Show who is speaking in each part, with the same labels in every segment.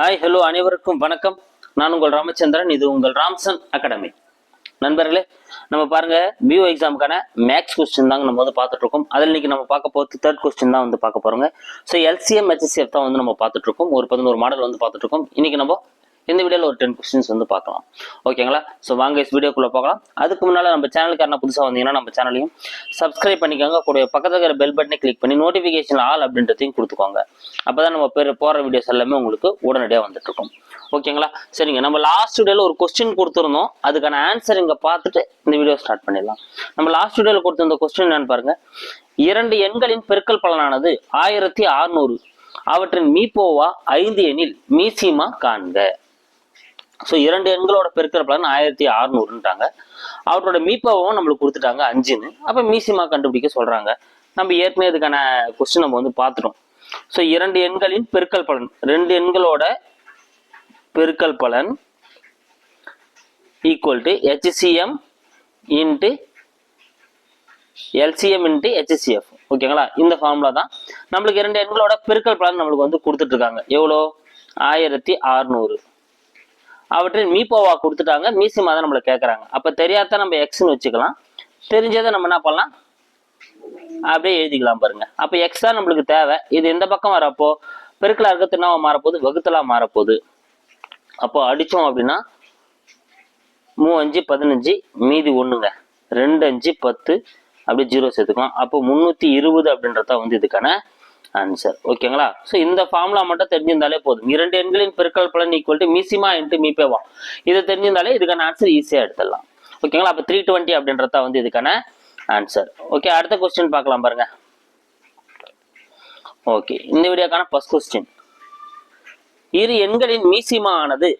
Speaker 1: Hi hello அனைவருக்கும் வணக்கம். நான் உங்கள் ராமச்சந்திரன் இது உங்கள் ராம்சன் அகாடமி. நண்பர்களே நம்ம பாருங்க பிஓ எக்ஸாமுக்கான மேக்ஸ் கொஸ்டின் தாங்க நம்ம வந்து பார்த்துட்டு இருக்கோம் அதில் இன்னைக்கு நம்ம பார்க்க போகிறது தேர்ட் கொஸ்டின் தான் வந்து பார்க்க போறோங்க. ஸோ எல்சிஎம் ஹெச்எஸ்எஃப் தான் வந்து நம்ம பார்த்துட்டு இருக்கோம் ஒரு பதினோரு மாடல் வந்து பார்த்துட்டு இருக்கோம் இன்னைக்கு நம்ம இந்த வீடியோவில் ஒரு டென் கொஸ்டின்ஸ் வந்து பார்க்கலாம். ஓகேங்களா ஸோ வாங்க வீடியோக்குள்ளே பார்க்கலாம் அதுக்கு முன்னால் நம்ம சேனலுக்காரன புதுசாக வந்தீங்கன்னா நம்ம சேனலையும் சப்ஸ்கிரைப் பண்ணிக்கோங்க. கூட பக்கத்தில் இருக்கிற பெல் பட்டனை கிளிக் பண்ணி நோட்டிஃபிகேஷன் ஆல் அப்படின்றதையும் கொடுத்துக்கோங்க. அப்போ தான் நம்ம பேர் போகிற வீடியோஸ் எல்லாமே உங்களுக்கு உடனடியாக வந்துட்டுருக்கும் ஓகேங்களா சரிங்க. நம்ம லாஸ்ட் வீடியோவில் ஒரு கொஸ்டின் கொடுத்துருந்தோம். அதுக்கான ஆன்சர் இங்கே பார்த்துட்டு இந்த வீடியோ ஸ்டார்ட் பண்ணிடலாம். நம்ம லாஸ்ட் வீடியோவில் கொடுத்துருந்த கொஸ்டின் என்னன்னு பாருங்க. இரண்டு எண்களின் பெருக்கல் பலனானது ஆயிரத்தி அறுநூறு. அவற்றின் மீப்போவா ஐந்து எண்ணில் மீசிமா காண்க. ஸோ இரண்டு எண்களோட பெருக்கிற பலன் ஆயிரத்தி அறுநூறுன்றாங்க அவரோட மீப்பாவும் நம்மளுக்கு கொடுத்துட்டாங்க அஞ்சுன்னு. அப்போ மீசிமா கண்டுபிடிக்க சொல்கிறாங்க நம்ம ஏற்கனவே இதுக்கான கொஸ்டின் நம்ம வந்து பார்த்துட்டோம். ஸோ இரண்டு எண்களின் பெருக்கல் பலன். ரெண்டு எண்களோட பெருக்கல் பலன் equal to HCM into LCM into HCF ஓகேங்களா இந்த ஃபார்முலா தான். நம்மளுக்கு இரண்டு எண்களோட பெருக்கல் பலன் நம்மளுக்கு வந்து கொடுத்துட்ருக்காங்க எவ்வளோ? ஆயிரத்தி அறுநூறு. அவற்றின் மீப்போவா கொடுத்துட்டாங்க மீசிமா தான் நம்மளை கேட்குறாங்க அப்போ தெரியாத நம்ம எக்ஸ்ன்னு வச்சுக்கலாம். தெரிஞ்சதை நம்ம என்ன பண்ணலாம்? அப்படியே எழுதிக்கலாம் பாருங்க. அப்போ எக்ஸ் தான் நம்மளுக்கு தேவை. இது எந்த பக்கம் வரப்போ? பெருக்கலா இருக்க என்னவா மாறப்போகுது வகுத்தலா மாறப்போகுது. அப்போ அடித்தோம் அப்படின்னா மூ அஞ்சு பதினஞ்சு மீதி ஒன்றுங்க ரெண்டு அஞ்சு பத்து அப்படியே ஜீரோ சேர்த்துக்கலாம். அப்போ முந்நூற்றி இருபது அப்படின்றத வந்து இதுக்கான ஆன்சர் ஓகேங்களா ஸோ இந்த ஃபார்முலா மட்டும் தெரிஞ்சிருந்தாலே போதும். இரண்டு எண்களின் பெருக்கல் பலன் ஈக்குவல் டு மிசிமா இன்ட்டு மீபேவா இதை தெரிஞ்சிருந்தாலே இதுக்கான ஆன்சர் ஈஸியாக எடுத்துடலாம். ஓகேங்களா அப்போ த்ரீ டுவெண்ட்டி அப்படின்றத வந்து இதுக்கான ஆன்சர் ஓகே அடுத்த கொஸ்டின் பார்க்கலாம் பாருங்க. ஓகே இந்த வீடியோக்கான ஃபர்ஸ்ட் கொஸ்டின் இரு எண்களின் மீசிமா ஆனது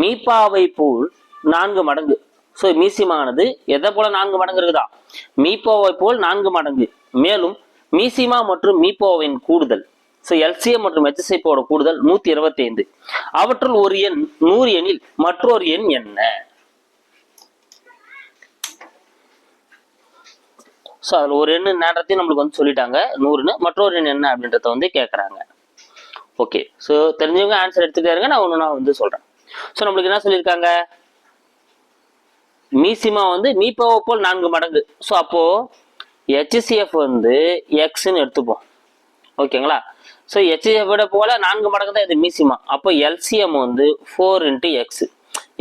Speaker 1: மீப்பாவை போல் நான்கு மடங்கு. ஸோ மீசிமானது எதை போல நான்கு மடங்கு இருக்குதா? மீபாவை போல் நான்கு மடங்கு. மேலும் மீசிமா மற்றும் மீபோவின் கூடுதல். ஸோ எல்சிஎம் மற்றும் ஹெச்எஸ்ஐப்போட கூடுதல் நூத்தி இருபத்தி ஐந்து அவற்றுள் ஒரு எண் நூறு எண்ணில் மற்றொரு எண் என்ன? ஸோ அதில் ஒரு எண்ணு நேரத்தையும் நம்மளுக்கு வந்து சொல்லிட்டாங்க. நூறுன்னு மற்றொரு எண் என்ன அப்படின்றத வந்து கேட்குறாங்க ஓகே ஸோ தெரிஞ்சவங்க ஆன்சர் எடுத்துட்டே இருங்க நான் ஒன்று நான் வந்து சொல்கிறேன் ஸோ நம்மளுக்கு என்ன சொல்லியிருக்காங்க? மீசிமா வந்து மீப்பாவை போல் நான்கு மடங்கு. ஸோ அப்போ ஹெச்சிஎஃப் வந்து எக்ஸ்ன்னு எடுத்துப்போம். ஓகேங்களா? ஸோ ஹெச்சிஎஃபோட போல் போல நான்கு மடங்கு தான் இது மீசிமா. அப்போ எல்சிஎம் வந்து ஃபோர் இன்ட்டு எக்ஸ்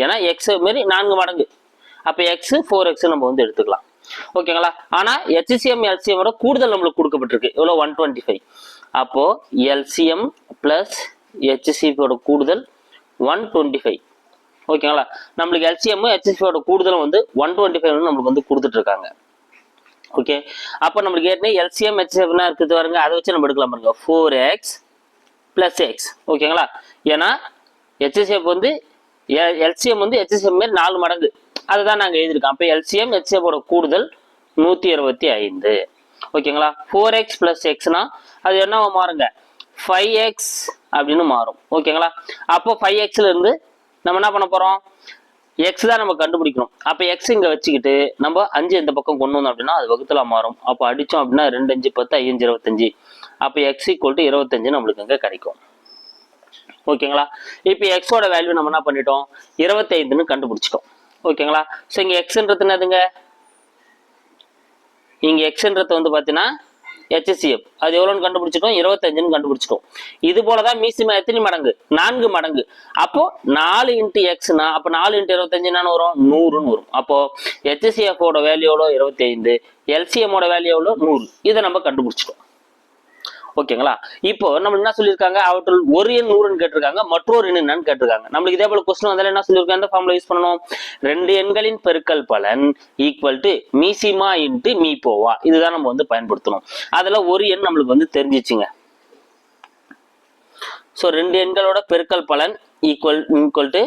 Speaker 1: ஏன்னா எக்ஸ் மாரி நான்கு மடங்கு. அப்போ எக்ஸ் ஃபோர் எக்ஸ் நம்ம வந்து எடுத்துக்கலாம். ஓகேங்களா? ஆனால் ஹெச்சிசிஎம் எல்சிஎம் கூடுதல் நம்மளுக்கு கொடுக்கப்பட்டிருக்கு. எவ்வளோ? ஒன் டுவெண்ட்டி ஃபைவ் அப்போ எல்சிஎம் பிளஸ் ஹெச்சிசிபியோட கூடுதல் ஒன் டுவெண்ட்டி ஃபைவ் ஓகேங்களா? நம்மளுக்கு எல்சிஎம் ஹெச்சிசிபியோட கூடுதலும் வந்து ஒன் டுவெண்ட்டி ஃபைவ் நம்மளுக்கு வந்து கொடுத்துட்டு இருக்காங்க. ஓகே அப்போ நம்மளுக்கு ஏற்கனவே எல்சிஎம் ஹெச்சிஎஃப்னா இருக்குது பாருங்க. அதை வச்சு நம்ம எடுக்கலாம் பாருங்க. ஃபோர் எக்ஸ் பிளஸ் எக்ஸ் ஓகேங்களா ஏன்னா ஹெச்சிஎஃப் வந்து எல்சிஎம் வந்து ஹெச்சிஎம் மாரி நாலு மடங்கு. அதை தான் நாங்கள் எழுதியிருக்கோம். அப்போ எல்சிஎம் ஹெச்சிஎஃபோட கூடுதல் நூற்றி இருபத்தி ஐந்து. ஓகேங்களா ஃபோர் எக்ஸ் பிளஸ் எக்ஸ்னா அது என்ன மாறுங்க? ஃபைவ் எக்ஸ் அப்படின்னு மாறும். ஓகேங்களா அப்போ ஃபைவ் எக்ஸ்ல இருந்து நம்ம என்ன பண்ண போகிறோம் எக்ஸ் தான் நம்ம கண்டுபிடிக்கணும். அப்போ எக்ஸ் இங்கே வச்சுக்கிட்டு நம்ம அஞ்சு இந்த பக்கம் கொண்டு வந்தோம் அப்படின்னா அது வகுத்துல மாறும். அப்போ அடித்தோம் அப்படின்னா ரெண்டு அஞ்சு பத்து ஐந்து இருபத்தஞ்சு. அப்போ எக்ஸ் ஈக்குவல் டு இருபத்தஞ்சு நம்மளுக்கு இங்கே கிடைக்கும். ஓகேங்களா இப்போ எக்ஸோட வேல்யூ நம்ம என்ன பண்ணிட்டோம்? இருபத்தைந்துன்னு கண்டுபிடிச்சிட்டோம். ஓகேங்களா ஸோ இங்கே எக்ஸ்ன்றது என்னதுங்க? இங்கே எக்ஸ்ன்றது வந்து பார்த்தீங்கன்னா ஹெச்சிஎஃப் அது எவ்வளோன்னு கண்டுபிடிச்சிட்டோம்? இருபத்தஞ்சுன்னு கண்டுபிடிச்சிட்டோம். இது போல தான் மீசிமா எத்தனை மடங்கு? நான்கு மடங்கு. அப்போ நாலு இன்ட்டு எக்ஸ்னா அப்போ நாலு இன்ட்டு இருபத்தஞ்சுன்னு வரும்? நூறுன்னு வரும். அப்போ ஹெச்சிஎஃபோட வேல்யூ எவ்வளோ? இருபத்தி ஐந்து எல்சிஎம்மோட வேல்யூ எவ்வளோ? நூறு. இதை நம்ம கண்டுபிடிச்சிட்டோம். ஓகேங்களா? இப்போ நம்ம என்ன சொல்லியிருக்காங்க? அவற்றுள் ஒரு எண் நூறுன்னு கேட்டிருக்காங்க மற்றொரு எண் என்னன்னு கேட்டிருக்காங்க. நம்மளுக்கு இதே போல கொஸ்டின் வந்தாலும் என்ன சொல்லியிருக்காங்க இந்த ஃபார்முலா யூஸ் பண்ணணும்? ரெண்டு எண்களின் பெருக்கல் பலன் ஈக்குவல் டு மீசிமா இன்ட்டு மீப்போவா இதுதான் நம்ம வந்து பயன்படுத்தணும். அதில் ஒரு எண் நம்மளுக்கு வந்து தெரிஞ்சிச்சுங்க. ஸோ ரெண்டு எண்களோட பெருக்கல் பலன் equal equal to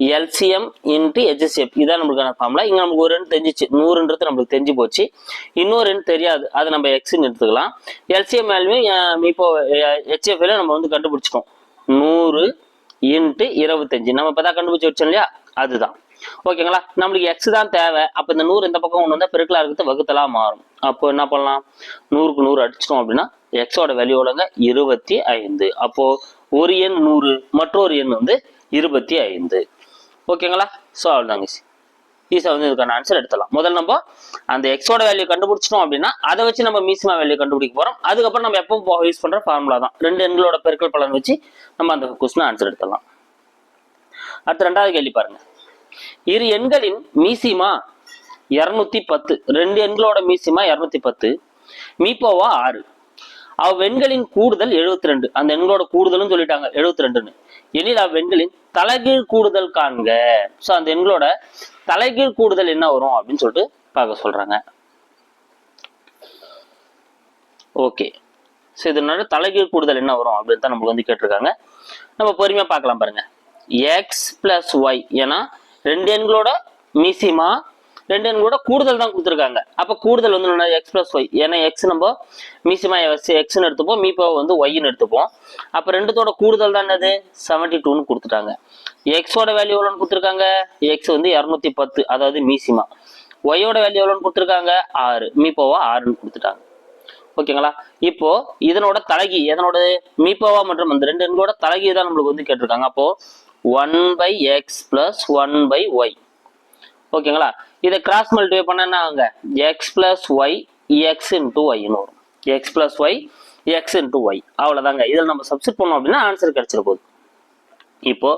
Speaker 1: LCM into HSF இதான் நம்மளுக்கான ஃபார்முலா இங்கே நமக்கு ஒரு ரெண்டு தெரிஞ்சிச்சு. நூறுன்றது நம்மளுக்கு தெரிஞ்சு போச்சு. இன்னொரு ரெண்டு தெரியாது. அதை நம்ம எக்ஸ்ன்னு எடுத்துக்கலாம். எல்சிஎம் வேல்யூ இப்போ ஹெச்எஃப்ல நம்ம வந்து கண்டுபிடிச்சிக்கோம். நூறு இன்ட்டு இருபத்தஞ்சு. நம்ம இப்போ தான் கண்டுபிடிச்சி வச்சோம் இல்லையா? அதுதான். ஓகேங்களா? நம்மளுக்கு எக்ஸ் தான் தேவை. அப்போ இந்த நூறு இந்த பக்கம் ஒன்று வந்தால் பெருக்கலாக இருக்கிறது வகுத்தலாக மாறும். அப்போ என்ன பண்ணலாம்? நூறுக்கு நூறு அடிச்சிட்டோம் அப்படின்னா எக்ஸோட வேல்யூ எவ்வளோங்க இருபத்தி ஐந்து. அப்போது ஒரு எண் நூறு மற்றொரு எண் வந்து இருபத்தி ஐந்து. ஓகேங்களா? ஸோ அவ்வளோதாங்க ஈஸியாக வந்து இதுக்கான ஆன்சர் எடுத்துலாம் முதல் நம்ம அந்த எக்ஸோட வேல்யூ கண்டுபிடிச்சிட்டோம் அப்படின்னா அதை வச்சு நம்ம மீசிமா வேல்யூ கண்டுபிடிக்க போகிறோம் அதுக்கப்புறம் நம்ம எப்போ யூஸ் பண்ணுற ஃபார்முலா தான். ரெண்டு எண்களோட பெருக்கல் பலன் வச்சு நம்ம அந்த கொஸ்டின் ஆன்சர் எடுத்துடலாம். அடுத்து ரெண்டாவது கேள்வி பாருங்க. இரு எண்களின் மீசிமா இரநூத்தி பத்து ரெண்டு எண்களோட மீசிமா இரநூத்தி பத்து மீப்போவா ஆறு. அவ்வெண்களின் கூடுதல் 72 ரெண்டு. அந்த எண்களோட கூடுதல்னு சொல்லிட்டாங்க 72 ரெண்டுன்னு. எனில் அவ்வெண்களின் தலைகீழ் கூடுதல் காண்க. ஸோ அந்த எண்களோட தலைகீழ் கூடுதல் என்ன வரும் அப்படின்னு சொல்லிட்டு பார்க்க சொல்றாங்க. ஓகே ஸோ இதனால தலைகீழ் கூடுதல் என்ன வரும் அப்படின்னு தான் நம்மளுக்கு வந்து கேட்டிருக்காங்க. நம்ம பொறுமையா பார்க்கலாம் பாருங்க. எக்ஸ் பிளஸ் ஒய் ஏன்னா ரெண்டு எண்களோட மீசிமா ரெண்டு கூட கூடுதல் தான் கொடுத்துருக்காங்க. அப்போ கூடுதல் வந்து எக்ஸ் பிளஸ் ஒய் ஏன்னா எக்ஸ் நம்ம மீசிமா எக்ஸ்னு எடுத்துப்போம். மீப்பா வந்து ஒய்ன்னு எடுத்துப்போம். அப்போ ரெண்டுத்தோட கூடுதல் தான் என்னது? செவன்டி டூன்னு கொடுத்துட்டாங்க. எக்ஸோட வேல்யூ எவ்வளோன்னு கொடுத்துருக்காங்க? எக்ஸ் வந்து இரநூத்தி பத்து அதாவது மீசிமா. ஒய்யோட வேல்யூ எவ்வளோன்னு கொடுத்துருக்காங்க? ஆறு. மீப்போவா ஆறுன்னு கொடுத்துட்டாங்க. ஓகேங்களா? இப்போ இதனோட தலகி எதனோட மீப்பாவா மற்றும் அந்த ரெண்டு எண்களோட தலகி தான் நம்மளுக்கு வந்து கேட்டிருக்காங்க. அப்போ one by X plus one by Y ஓகேங்களா? இதை கிராஸ் மல்டிஃபை பண்ண ஆகுங்க? X plus Y X into ஒய்னு வரும். X plus Y X into Y அவ்வளோதாங்க இதில் நம்ம சப்ஸ்ட் பண்ணோம் அப்படின்னா ஆன்சர் கிடைச்சிட போகுது. இப்போ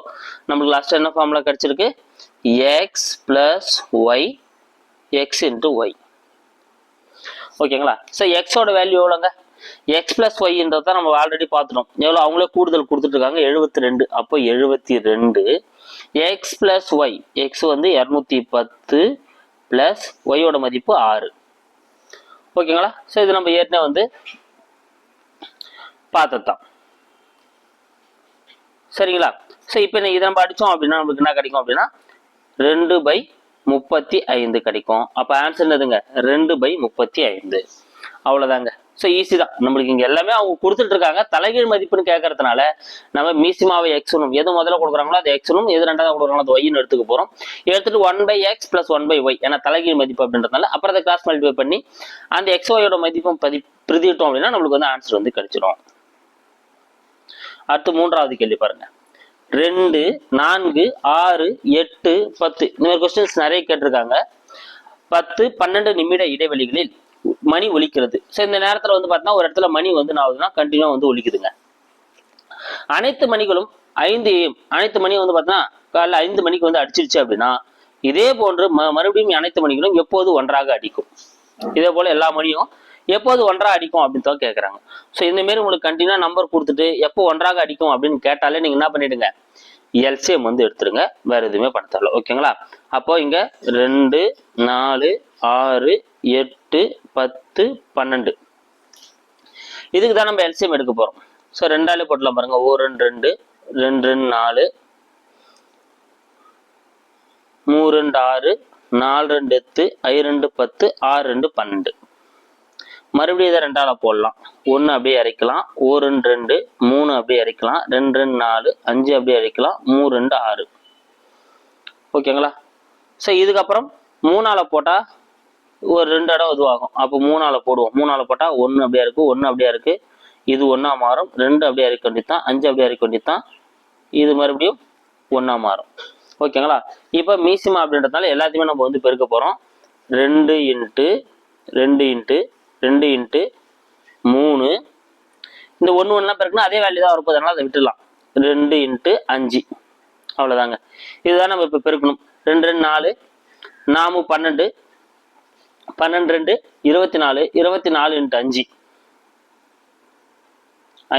Speaker 1: நம்மளுக்கு லாஸ்ட் என்ன ஃபார்முலா கிடைச்சிருக்கு? X plus Y X into Y ஓகேங்களா ஸோ எக்ஸோட வேல்யூ எவ்வளோங்க? எக்ஸ் பிளஸ் ஒய்ன்றது தான் நம்ம ஆல்ரெடி பார்த்துட்டோம். எவ்வளோ? அவங்களே கூடுதல் கொடுத்துட்டு இருக்காங்க எழுபத்தி ரெண்டு அப்போ எழுபத்தி ரெண்டு எக்ஸ் பிளஸ் ஒய் எக்ஸ் வந்து இரநூத்தி பத்து. ப்ளஸ் ஒய்யோட மதிப்பு ஆறு. ஓகேங்களா ஸோ இது நம்ம ஏற்கனவே வந்து பார்த்தது தான் சரிங்களா? ஸோ இப்போ இதை நம்ம அடித்தோம் அப்படின்னா நம்மளுக்கு என்ன கிடைக்கும் அப்படின்னா ரெண்டு பை முப்பத்தி ஐந்து கிடைக்கும். அப்போ ஆன்சர் என்னதுங்க? ரெண்டு பை முப்பத்தி ஐந்து. அவ்வளோதாங்க ஸோ ஈஸி தான். நம்மளுக்கு இங்கே எல்லாமே அவங்க கொடுத்துட்டு இருக்காங்க. தலைகீழ் மதிப்புன்னு கேட்கறதுனால நம்ம மீசிமாவை எக்ஸனும் எது முதல்ல கொடுக்குறாங்களோ அது எக்ஸனும் எது ரெண்டாவது கொடுக்குறாங்களோ அது ஒய்னு எடுத்துக்க போகிறோம் எடுத்துட்டு one by X plus one by Y ஏன்னா தலைகீழ் மதிப்பு அப்படின்றதுனால அப்புறம் அதை கிளாஸ் மல்டிஃபை பண்ணி அந்த எக்ஸ் ஒய்யோட மதிப்பும் பதி பிரதிட்டோம் அப்படின்னா நம்மளுக்கு வந்து ஆன்சர் வந்து கிடைச்சிடும் அடுத்து மூன்றாவது கேள்வி பாருங்க. ரெண்டு நான்கு ஆறு எட்டு பத்து. இந்த மாதிரி கொஸ்டின்ஸ் நிறைய கேட்டிருக்காங்க. பத்து பன்னெண்டு நிமிட இடைவெளிகளில் மணி ஒலிக்கிறது. ஸோ இந்த நேரத்தில் வந்து பார்த்தீங்கன்னா ஒரு இடத்துல மணி வந்து நான் ஆகுதுன்னா கண்டினியூ வந்து ஒலிக்குதுங்க. அனைத்து மணிகளும் ஐந்து அனைத்து மணியும் வந்து பார்த்தீங்கன்னா காலைல ஐந்து மணிக்கு வந்து அடிச்சிருச்சு அப்படின்னா இதே போன்று ம மறுபடியும் அனைத்து மணிகளும் எப்போது ஒன்றாக அடிக்கும்? இதே போல எல்லா மணியும் எப்போது ஒன்றாக அடிக்கும் அப்படின்னு தான் கேட்குறாங்க ஸோ இந்தமாரி உங்களுக்கு கண்டினியூ நம்பர் கொடுத்துட்டு எப்போ ஒன்றாக அடிக்கும் அப்படின்னு கேட்டாலே நீங்கள் என்ன பண்ணிடுங்க? எல்சிஎம் வந்து எடுத்துருங்க வேற எதுவுமே பண்ண தேவையில்ல. ஓகேங்களா அப்போ இங்கே ரெண்டு நாலு ஆறு எட்டு பத்து பன்னெண்டு. இதுக்கு தான் நம்ம எல்சிஎம் எடுக்க போகிறோம் ஸோ ரெண்டாலே போட்டலாம் பாருங்க. ஓ ரெண்டு ரெண்டு ரெண்டு ரெண்டு நாலு. மூணு ரெண்டு ஆறு நாலு ரெண்டு எட்டு ஐ ரெண்டு பத்து ஆறு ரெண்டு பன்னெண்டு. மறுபடியும் இதை ரெண்டால போடலாம். ஒன்று அப்படியே இறக்கலாம் ஓ ரெண்டு ரெண்டு மூணு அப்படியே இறக்கலாம் ரெண்டு ரெண்டு நாலு அஞ்சு அப்படியே இறைக்கலாம் மூணு ரெண்டு ஆறு. ஓகேங்களா? ஸோ இதுக்கப்புறம் மூணால போட்டால் ஒரு ரெண்டு இடம் இதுவாகும் அப்போ மூணால போடுவோம். மூணால போட்டால் ஒன்று அப்படியே இருக்குது ஒன்று அப்படியே இருக்குது இது ஒன்றா மாறும். ரெண்டு அப்படியே இறக்க வேண்டியதான் அஞ்சு அப்படியே இறக்க வேண்டியதான் இது மறுபடியும் ஒன்றா மாறும். ஓகேங்களா? இப்போ மீசிமா அப்படின்றதுனால எல்லாத்தையுமே நம்ம வந்து பெருக்க போகிறோம் ரெண்டு இன்ட்டு ரெண்டு இன்ட்டு ரெண்டு இன்ட்டு மூணு. இந்த ஒன்று ஒன்றா பெருக்கணும் அதே வேல்யூ தான் வரப்போது அதனால் அதை விட்டுடலாம். ரெண்டு இன்ட்டு அஞ்சு. அவ்வளோதாங்க இதுதான் நம்ம இப்போ பெருக்கணும். ரெண்டு ரெண்டு நாலு. நாமு பன்னெண்டு. பன்னெண்டு ரெண்டு இருபத்தி நாலு இருபத்தி நாலு இன்ட்டு அஞ்சு.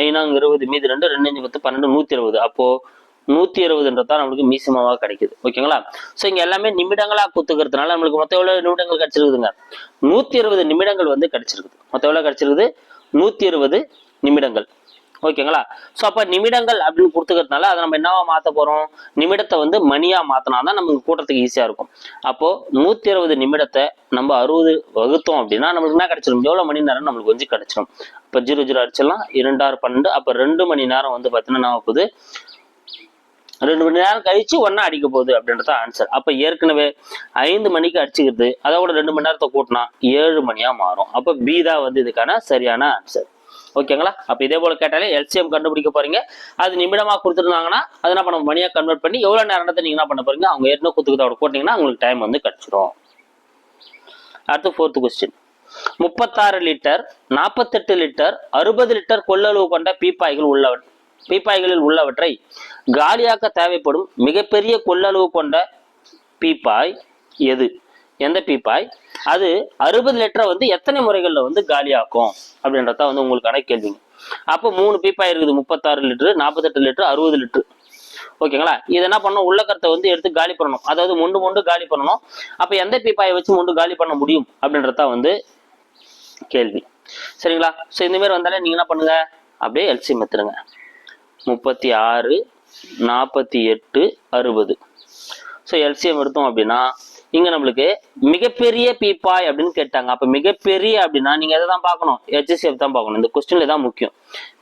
Speaker 1: ஐநாங்க இருபது மீது ரெண்டு ரெண்டு அஞ்சு பத்து பன்னெண்டு நூற்றி இருபது அப்போ நூற்றி இருபதுன்றது தான் நம்மளுக்கு மீசிமாவாக கிடைக்குது. ஓகேங்களா? ஸோ இங்கே எல்லாமே நிமிடங்களாக குத்துக்கிறதுனால நம்மளுக்கு மொத்தம் எவ்வளோ நிமிடங்கள் கிடைச்சிருக்குதுங்க? நூற்றி இருபது நிமிடங்கள் வந்து கிடைச்சிருக்குது. மொத்தம் எவ்வளோ கிடைச்சிருக்குது? நூற்றி இருபது நிமிடங்கள். ஓகேங்களா? ஸோ அப்போ நிமிடங்கள் அப்படின்னு கொடுத்துக்கிறதுனால அதை நம்ம என்னவா மாற்ற போகிறோம் நிமிடத்தை வந்து மணியாக மாற்றினா தான் நமக்கு கூட்டத்துக்கு ஈஸியாக இருக்கும். அப்போது நூற்றி இருபது நிமிடத்தை நம்ம அறுபது வகுத்தோம் அப்படின்னா நம்மளுக்கு என்ன கிடச்சிடும் எவ்வளோ மணி நேரம் நம்மளுக்கு வந்து கிடைச்சிடும் இப்போ ஜீரோ ஜீரோ அடிச்சிடலாம். இரண்டாறு பன்னெண்டு. அப்போ ரெண்டு மணி நேரம் வந்து பார்த்தீங்கன்னா என்ன போகுது? ரெண்டு மணி நேரம் கழிச்சு ஒன்றா அடிக்க போகுது அப்படின்றது ஆன்சர் அப்போ ஏற்கனவே ஐந்து மணிக்கு அடிச்சுக்கிறது அதோட ரெண்டு மணி நேரத்தை கூட்டினா ஏழு மணியாக மாறும். அப்போ பி தான் வந்து இதுக்கான சரியான ஆன்சர் ஓகேங்களா அப்போ இதே போல் கேட்டாலே எல்சிஎம் கண்டுபிடிக்க போறீங்க. அது நிமிடமாக கொடுத்துருந்தாங்கன்னா அதை என்ன பண்ண மணியாக கன்வெர்ட் பண்ணி எவ்வளோ நேரத்தை நீங்கள் என்ன பண்ண போறீங்க? அவங்க ஏற்கனவே குத்துக்கத்தோட போட்டீங்கன்னா உங்களுக்கு டைம் வந்து கிடச்சிரும். அடுத்து ஃபோர்த்து கொஸ்டின் முப்பத்தாறு லிட்டர் நாற்பத்தெட்டு லிட்டர் அறுபது லிட்டர் கொள்ளளவு கொண்ட பீப்பாய்கள் உள்ளவன் பீப்பாய்களில் உள்ளவற்றை காலியாக்க தேவைப்படும் மிகப்பெரிய கொள்ளளவு கொண்ட பீப்பாய் எது? எந்த பீப்பாய்? அது அறுபது லிட்டரை வந்து எத்தனை முறைகளில் வந்து காலியாக்கும்? அப்படின்றத வந்து உங்களுக்கான கேள்விங்க அப்போ மூணு பீப்பாய் இருக்குது முப்பத்தாறு லிட்டரு நாற்பத்தெட்டு லிட்டரு அறுபது லிட்டரு. ஓகேங்களா? இது என்ன பண்ணணும்? உள்ள கருத்தை வந்து எடுத்து காலி பண்ணணும். அதாவது முண்டு முண்டு காலி பண்ணணும். அப்போ எந்த பீப்பாயை வச்சு முண்டு காலி பண்ண முடியும்? அப்படின்றத வந்து கேள்வி. சரிங்களா? ஸோ இந்த மாதிரி வந்தாலே நீங்கள் என்ன பண்ணுங்க? அப்படியே எல்சிஎம் எத்துருங்க முப்பத்தி ஆறு நாற்பத்தி எட்டு அறுபது. ஸோ எல்சிஎம் எடுத்தோம் அப்படின்னா இங்க நம்மளுக்கு மிகப்பெரிய பீப்பாய் அப்படின்னு கேட்டாங்க. அப்ப மிகப்பெரிய அப்படின்னா நீங்க எதை தான் பார்க்கணும்? ஹெச்சிஎஃப் தான் பார்க்கணும். இந்த கொஸ்டின்ல தான் முக்கியம்.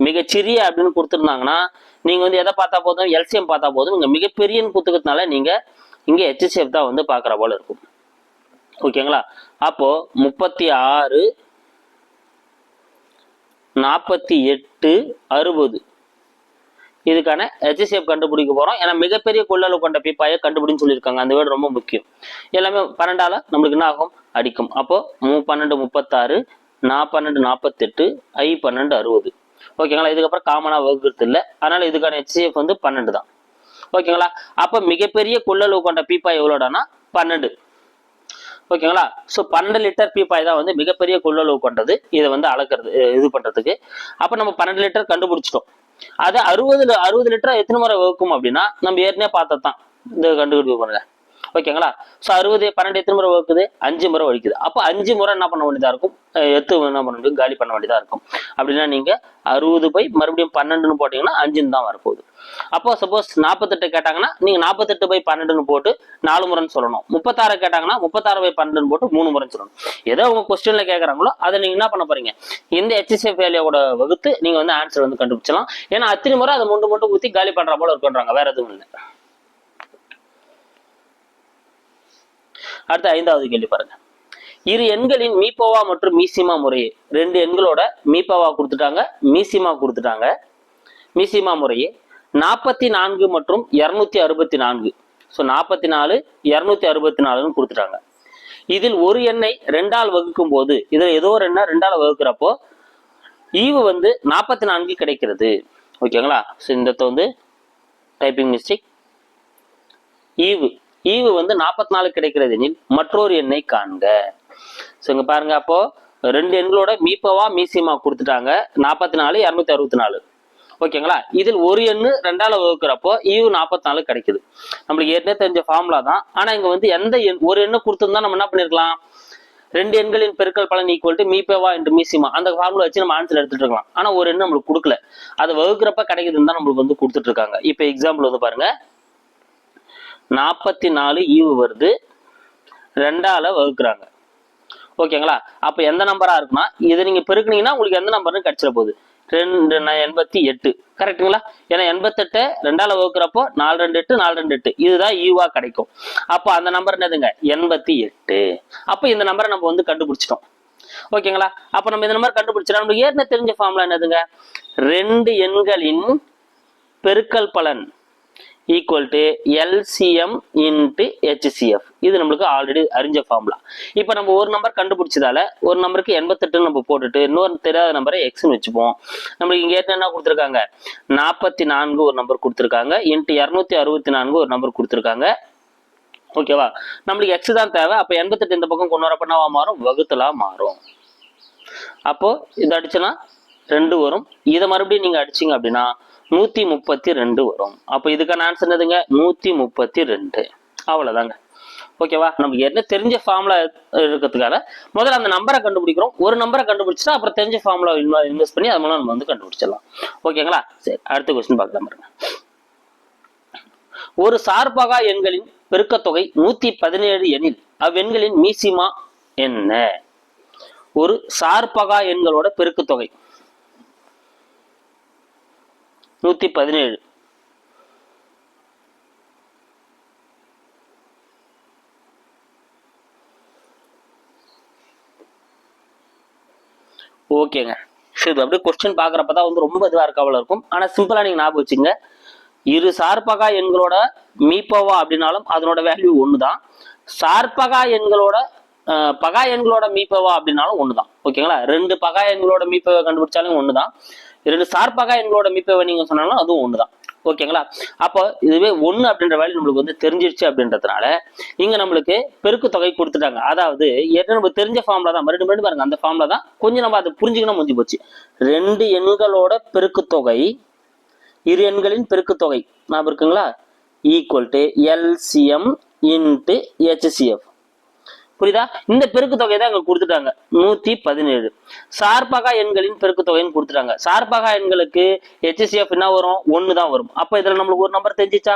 Speaker 1: மிகச்சிறிய அப்படின்னு கொடுத்துருந்தாங்கன்னா நீங்க வந்து எதை பார்த்தா போதும்? எல்சிஎம் பார்த்தா போதும். இங்க மிகப்பெரியன்னு கொடுத்துக்கிறதுனால நீங்க இங்க ஹெச்சிஎஃப் தான் வந்து பாக்குற போல இருக்கும். ஓகேங்களா அப்போ முப்பத்தி ஆறு நாற்பத்தி எட்டு அறுபது. இதுக்கான ஹெச்சிஎஃப் கண்டுபிடிக்க போறோம். ஏன்னா மிகப்பெரிய கொள்ளளவு கொண்ட பீப்பாயை கண்டுபிடின்னு சொல்லியிருக்காங்க. அந்த வேர்டு ரொம்ப முக்கியம். எல்லாமே பன்னெண்டால நம்மளுக்கு என்ன ஆகும்? அடிக்கும். அப்போ மூ பன்னெண்டு முப்பத்தாறு நா பன்னெண்டு நாற்பத்தெட்டு ஐ பன்னெண்டு அறுபது. ஓகேங்களா? இதுக்கப்புறம் காமனா வகுக்கிறது இல்லை. அதனால இதுக்கான ஹெச்சிஎஃப் வந்து பன்னெண்டு தான். ஓகேங்களா? அப்போ மிகப்பெரிய கொள்ளளவு கொண்ட பீப்பாய் எவ்வளோடானா பன்னெண்டு. ஓகேங்களா? ஸோ பன்னெண்டு லிட்டர் பீப்பாய் தான் வந்து மிகப்பெரிய கொள்ளளவு கொண்டது. இதை வந்து அளக்கிறது இது பண்ணுறதுக்கு அப்போ நம்ம பன்னெண்டு லிட்டர் கண்டுபிடிச்சிட்டோம். அதை அறுபது அறுபது லிட்டர் எத்தனை முறை வகுக்கும் அப்படின்னா நம்ம ஏற்கனவே பார்த்ததான் இந்த கண்டுபிடிப்பு பாருங்க. ஓகேங்களா ஸோ அறுபது பன்னெண்டு எத்தனை முறை வகுக்குது? அஞ்சு முறை வலிக்குது. அப்போ அஞ்சு முறை என்ன பண்ண வேண்டியதாக இருக்கும்? எத்து என்ன பண்ண வேண்டியது? காலி பண்ண வேண்டியதாக இருக்கும். அப்படின்னா நீங்க அறுபது போய் மறுபடியும் பன்னெண்டுன்னு போட்டிங்கன்னா அஞ்சுன்னு தான் வரப்போகுது. அப்போ சப்போஸ் நாற்பத்தெட்டு கேட்டாங்கன்னா நீங்கள் நாற்பத்தெட்டு பை பன்னெண்டுன்னு போட்டு நாலு முறைன்னு சொல்லணும். முப்பத்தாறு கேட்டாங்கன்னா முப்பத்தாறு பை பன்னெண்டுன்னு போட்டு மூணு முறைன்னு சொல்லணும். ஏதோ உங்கள் கொஸ்டினில் கேட்குறாங்களோ அதை நீங்கள் என்ன பண்ண போறீங்க? இந்த ஹெச்சிஎஃப் வேலையோட வகுத்து நீங்கள் வந்து ஆன்சர் வந்து கண்டுபிடிச்சலாம் ஏன்னா அத்தனை முறை அதை முண்டு மூன்று ஊற்றி காலி பண்ணுற போல இருக்குன்றாங்க. வேற எதுவும் இல்லை. அடுத்த ஐந்தாவது கேள்வி பாருங்க. இரு எண்களின் மீப்பவா மற்றும் மீசிமா முறையே ரெண்டு எண்களோட மீப்பவா கொடுத்துட்டாங்க மீசிமா கொடுத்துட்டாங்க. மீசிமா முறையே நாற்பத்தி நான்கு மற்றும் இரநூத்தி அறுபத்தி நான்கு ஸோ நாற்பத்தி நாலு இரநூத்தி அறுபத்தி நாலுன்னு கொடுத்துட்டாங்க. இதில் ஒரு எண்ணை ரெண்டால் வகுக்கும் போது இதில் ஏதோ ஒரு எண்ணை ரெண்டால் வகுக்கிறப்போ ஈவு வந்து நாற்பத்தி நான்கு கிடைக்கிறது ஓகேங்களா ஸோ இந்த வந்து டைப்பிங் மிஸ்டேக் ஈவு. ஈவு வந்து நாற்பத்தி நாலு கிடைக்கிறது எனில் மற்றொரு எண்ணை காண்க. ஸோ இங்கே பாருங்க அப்போ ரெண்டு எண்களோட மீப்பவா மீசிமா கொடுத்துட்டாங்க. நாற்பத்தி நாலு இரநூத்தி அறுபத்தி நாலு. ஓகேங்களா? இதில் ஒரு எண்ணு ரெண்டால வகுக்கிறப்போ ஈவு நாற்பத்தி நாலு கிடைக்குது. நம்மளுக்கு ஏற்கனவே தெரிஞ்ச ஃபார்முலா தான். ஆனால் இங்கே வந்து எந்த எண் ஒரு எண்ணு கொடுத்துருந்தா நம்ம என்ன பண்ணிருக்கலாம்? ரெண்டு எண்களின் பெருக்கல் பலன் ஈக்குவல் டு மீப்பேவா என்று மீசிமா அந்த ஃபார்முலா வச்சு நம்ம ஆன்சர் எடுத்துட்டு இருக்கலாம். ஆனால் ஒரு எண்ணு நம்மளுக்கு கொடுக்கல. அது வகுக்கிறப்ப கிடைக்குதுன்னு தான் நம்மளுக்கு வந்து கொடுத்துட்டு இருக்காங்க. இப்போ எக்ஸாம்பிள் வந்து பாருங்க. நாற்பத்தி நாலு ஈவு வருது. ரெண்டால வகுக்கிறாங்க. ஓகேங்களா? அப்போ எந்த நம்பரா இருக்குன்னா இதை நீங்க பெருக்குனீங்கன்னா உங்களுக்கு எந்த நம்பர்னு கிடைச்சிட போகுது. ரெண்டு எண்பத்தி எட்டு. கரெக்ட்டுங்களா ஏன்னா எண்பத்தெட்டு ரெண்டால வகுக்கிறப்போ நாலு ரெண்டு எட்டு நாலு ரெண்டு எட்டு. இதுதான் ஈவா கிடைக்கும். அப்போ அந்த நம்பர் என்னதுங்க? எண்பத்தி எட்டு. அப்போ இந்த நம்பரை நம்ம வந்து கண்டுபிடிச்சிட்டோம். ஓகேங்களா? அப்போ நம்ம இந்த நம்பர் கண்டுபிடிச்சிட்டோம் நம்மளுக்கு ஏற்கனவே தெரிஞ்ச ஃபார்முலா என்னதுங்க? ரெண்டு எண்களின் பெருக்கல் பலன். Equal to LCM into HCF இது நம்மளுக்கு ஆல்ரெடி அறிஞ்ச ஃபார்முலா இப்போ நம்ம ஒரு நம்பர் கண்டுபிடிச்சதால ஒரு நம்பருக்கு எண்பத்தெட்டுன்னு நம்ம போட்டுட்டு இன்னொரு தெரியாத நம்பரை எக்ஸ்னு வச்சுப்போம். நம்மளுக்கு இங்கே என்ன கொடுத்துருக்காங்க? நாற்பத்தி நான்கு ஒரு நம்பர் கொடுத்துருக்காங்க. இன்ட்டு இரநூத்தி அறுபத்தி நான்கு ஒரு நம்பர் கொடுத்துருக்காங்க. ஓகேவா நம்மளுக்கு எக்ஸ் தான் தேவை. அப்போ எண்பத்தெட்டு இந்த பக்கம் கொண்டு வரப்ப என்னவா மாறும்? வகுத்தலாக மாறும். அப்போது இது அடிச்சோன்னா ரெண்டு வரும். இதை மறுபடியும் நீங்கள் அடிச்சீங்க அப்படின்னா நூற்றி முப்பத்தி ரெண்டு வரும். அப்போ இதுக்கான ஆன்சர் என்னதுங்க? நூற்றி முப்பத்தி ரெண்டு. அவ்வளோதாங்க ஓகேவா நமக்கு என்ன தெரிஞ்ச ஃபார்முலா இருக்கிறதுக்காக முதல்ல அந்த நம்பரை கண்டுபிடிக்கிறோம். ஒரு நம்பரை கண்டுபிடிச்சிட்டா அப்புறம் தெரிஞ்ச ஃபார்முலா இன்வெஸ்ட் பண்ணி அது மூலம் நம்ம வந்து கண்டுபிடிச்சிடலாம். ஓகேங்களா சரி அடுத்த கொஸ்டின் பார்க்கலாம் பாருங்க. ஒரு சார்பகா எண்களின் பெருக்கத்தொகை நூத்தி பதினேழு எனில் அவ்வெண்களின் மீசிமா என்ன? ஒரு சார்பகா எண்களோட பெருக்குத்தொகை நூத்தி பதினேழு. ஓகேங்க. சரி இது அப்படியே கொஸ்டின் பார்க்குறப்ப தான் வந்து ரொம்ப இதுவாக இருக்காவில் இருக்கும். ஆனால் சிம்பிளாக நீங்கள் ஞாபகம் வச்சுங்க இரு சார்பகா எண்களோட மீப்பவா அப்படின்னாலும் அதனோட வேல்யூ ஒன்று தான் சார்பகா எண்களோட பகா எண்களோட மீப்பவா அப்படின்னாலும் ஒன்று தான் ஓகேங்களா? ரெண்டு பகா எண்களோட மீப்பவை கண்டுபிடிச்சாலும் ஒன்று தான் ரெண்டு சார்பாக எண்களோட மீப்பவை நீங்க சொன்னாலும் அதுவும் ஒன்று தான் ஓகேங்களா? அப்போ இதுவே ஒன்று அப்படின்ற வேல்யூ நம்மளுக்கு வந்து தெரிஞ்சிருச்சு அப்படின்றதுனால இங்க நம்மளுக்கு பெருக்கு தொகை கொடுத்துட்டாங்க. அதாவது ஏற்கனவே நம்ம தெரிஞ்ச ஃபார்ம்ல தான். மறுபடியும் மறுபடியும் பாருங்க அந்த ஃபார்ம்ல தான். கொஞ்சம் நம்ம அதை புரிஞ்சுக்கணும் முடிஞ்சு போச்சு. ரெண்டு எண்களோட பெருக்கு தொகை இரு எண்களின் பெருக்கு தொகை. நான் இருக்குங்களா? Equal to LCM into HCF புரியுதா? இந்த பெருக்கு தொகை தான் இங்க கொடுத்துட்டாங்க. நூத்தி பதினேழு. சார்பகா எண்களின் பெருக்கு தொகைன்னு கொடுத்துட்டாங்க. சார்பகா எண்களுக்கு ஹெச்சிசிஎஃப் என்ன வரும்? ஒன்று தான் வரும். அப்போ இதுல நம்மளுக்கு ஒரு நம்பர் தெரிஞ்சிச்சா?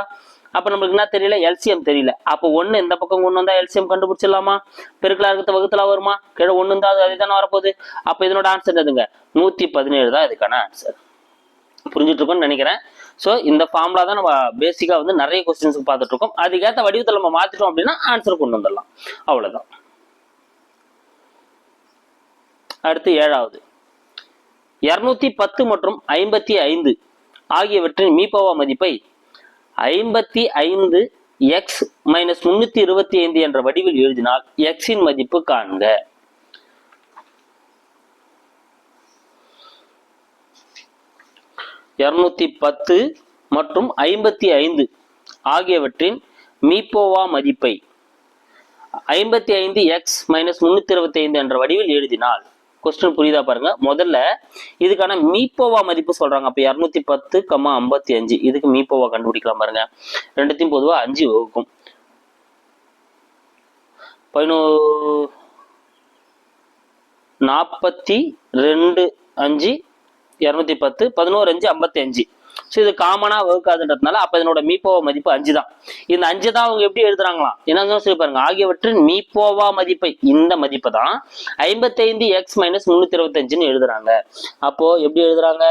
Speaker 1: அப்ப நம்மளுக்கு என்ன தெரியல? எல்சிஎம் தெரியல. அப்போ ஒண்ணு இந்த பக்கம் கொண்டு வந்தா எல்சிஎம் கண்டுபிடிச்சிடலாமா? பெருக்கலா இருக்கிற வகுத்துல வருமா? கீழே ஒண்ணு இருந்தா அது அதுதானே வரப்போகுது. அப்ப இதனோட ஆன்சர் எதுங்க நூத்தி பதினேழு தான் இதுக்கான ஆன்சர் புரிஞ்சுட்டு இருக்கோம்னு நினைக்கிறேன். ஸோ இந்த ஃபார்முலா தான் நம்ம பேசிக்காக வந்து நிறைய கொஸ்டின்ஸுக்கு பார்த்துட்டு இருக்கோம் அதுக்கேற்ற வடிவத்தில் நம்ம மாற்றிட்டோம் அப்படின்னா ஆன்சர் கொண்டு வந்துடலாம். அவ்வளோதான் அடுத்து ஏழாவது. இரநூத்தி பத்து மற்றும் ஐம்பத்தி ஐந்து ஆகியவற்றின் மீபவா மதிப்பை ஐம்பத்தி ஐந்து எக்ஸ் மைனஸ் முன்னூத்தி இருபத்தி ஐந்து என்ற வடிவில் எழுதினால் எக்ஸின் மதிப்பு காண்க. இருநூத்தி பத்து மற்றும் ஐம்பத்தி ஐந்து ஆகியவற்றின் மீப்போவா மதிப்பை ஐம்பத்தி ஐந்து எக்ஸ் மைனஸ் முன்னூத்தி இருபத்தி ஐந்து என்ற வடிவில் எழுதினால் கொஸ்டின் புரியுதா பாருங்க. முதல்ல இதுக்கான மீப்போவா மதிப்பு சொல்றாங்க. அப்ப இரநூத்தி பத்து கம்மா ஐம்பத்தி அஞ்சு இதுக்கு மீப்போவா கண்டுபிடிக்கலாம் பாருங்க. ரெண்டுத்தையும் பொதுவா அஞ்சு வகுக்கும். பதினோ நாற்பத்தி ரெண்டு அஞ்சு இரநூத்தி பத்து பதினோரு அஞ்சு ஐம்பத்தி அஞ்சு. ஸோ இது காமனாக வகுக்காதுன்றதுனால அப்போ இதனோட மீப்போவா மதிப்பு அஞ்சு தான் இந்த அஞ்சு தான் அவங்க எப்படி எழுதுறாங்களாம் என்னங்க சொல்லி பாருங்க. ஆகியவற்றின் மீப்போவா மதிப்பை இந்த மதிப்பை தான் ஐம்பத்தைந்து எக்ஸ் மைனஸ் முன்னூத்தி இருபத்தஞ்சுன்னு எழுதுறாங்க. அப்போ எப்படி எழுதுறாங்க?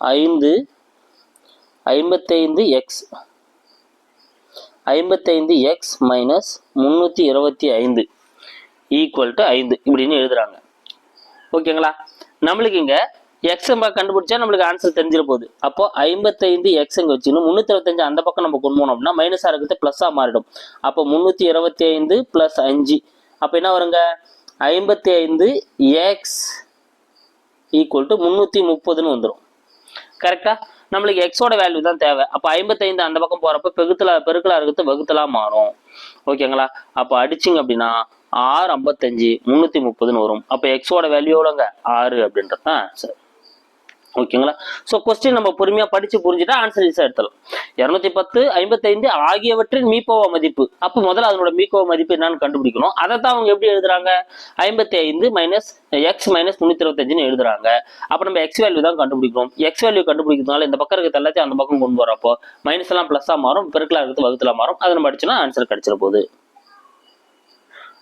Speaker 1: ஐந்து ஐம்பத்தைந்து எக்ஸ் ஐம்பத்தைந்து எக்ஸ் மைனஸ் முந்நூற்றி இருபத்தி ஐந்து. ஈக்குவல் டு ஐந்து இப்படின்னு எழுதுறாங்க. ஓகேங்களா? நம்மளுக்கு இங்க எக்ஸ் நம்ம கண்டுபிடிச்சா நம்மளுக்கு ஆன்சர் தெரிஞ்சிட போகுது. அப்போ ஐம்பத்தைந்து எக்ஸ் இங்க வச்சுக்கணும். முந்நூற்றி இருபத்தஞ்சு அந்த பக்கம் நம்ம கொண்டு போனோம் அப்படின்னா மைனஸாக இருக்கிறது ப்ளஸ்ஸாக மாறிடும். அப்போ முந்நூற்றி இருபத்தி ஐந்து. ப்ளஸ் அஞ்சு அப்போ என்ன வருங்க? ஐம்பத்தி ஐந்து எக்ஸ் ஈக்குவல் டு முந்நூற்றி முப்பதுன்னு வந்துடும் கரெக்டா நம்மளுக்கு எக்ஸோட வேல்யூ தான் தேவை. அப்போ ஐம்பத்தைந்து அந்த பக்கம் போகிறப்ப பெகுத்துல பெருக்கலா இருக்கிறது வகுத்தலாக மாறும். ஓகேங்களா அப்போ அடிச்சிங்க அப்படின்னா ஆறு ஐம்பத்தஞ்சு முந்நூற்றி முப்பதுன்னு வரும். அப்போ எக்ஸோட வேல்யூ எவ்வளோங்க? ஆறு அப்படின்றது தான் ஆன்சர் ஓகேங்களா ஸோ கொஸ்டின் நம்ம பொறுமையாக படித்து புரிஞ்சுட்டா ஆன்சர் ஈஸியாக எடுத்தலாம் இரநூத்தி பத்து ஐம்பத்தைந்து ஆகியவற்றின் மீப்போவ மதிப்பு. அப்போ முதல்ல அதனோட மீக்கோவ மதிப்பு என்னன்னு கண்டுபிடிக்கணும். அதை தான் அவங்க எப்படி எழுதுறாங்க? ஐம்பத்தி ஐந்து மைனஸ் எக்ஸ் மைனஸ் முந்நூற்றி இருபத்தஞ்சுன்னு எழுதுறாங்க. அப்போ நம்ம எக்ஸ் வேல்யூ தான் கண்டுபிடிக்கணும். எக்ஸ் வேல்யூ கண்டுபிடிக்கிறதுனால இந்த பக்கம் இருக்கிறது எல்லாத்தையும் அந்த பக்கம் கொண்டு வரப்போ மைனஸ் எல்லாம் ப்ளஸ்ஸாக மாறும் பெருக்கலாக இருக்கிறது வகுத்தில் மாறும். அதை நம்ம அடிச்சோன்னா ஆன்சர் கிடச்சிட போகுது.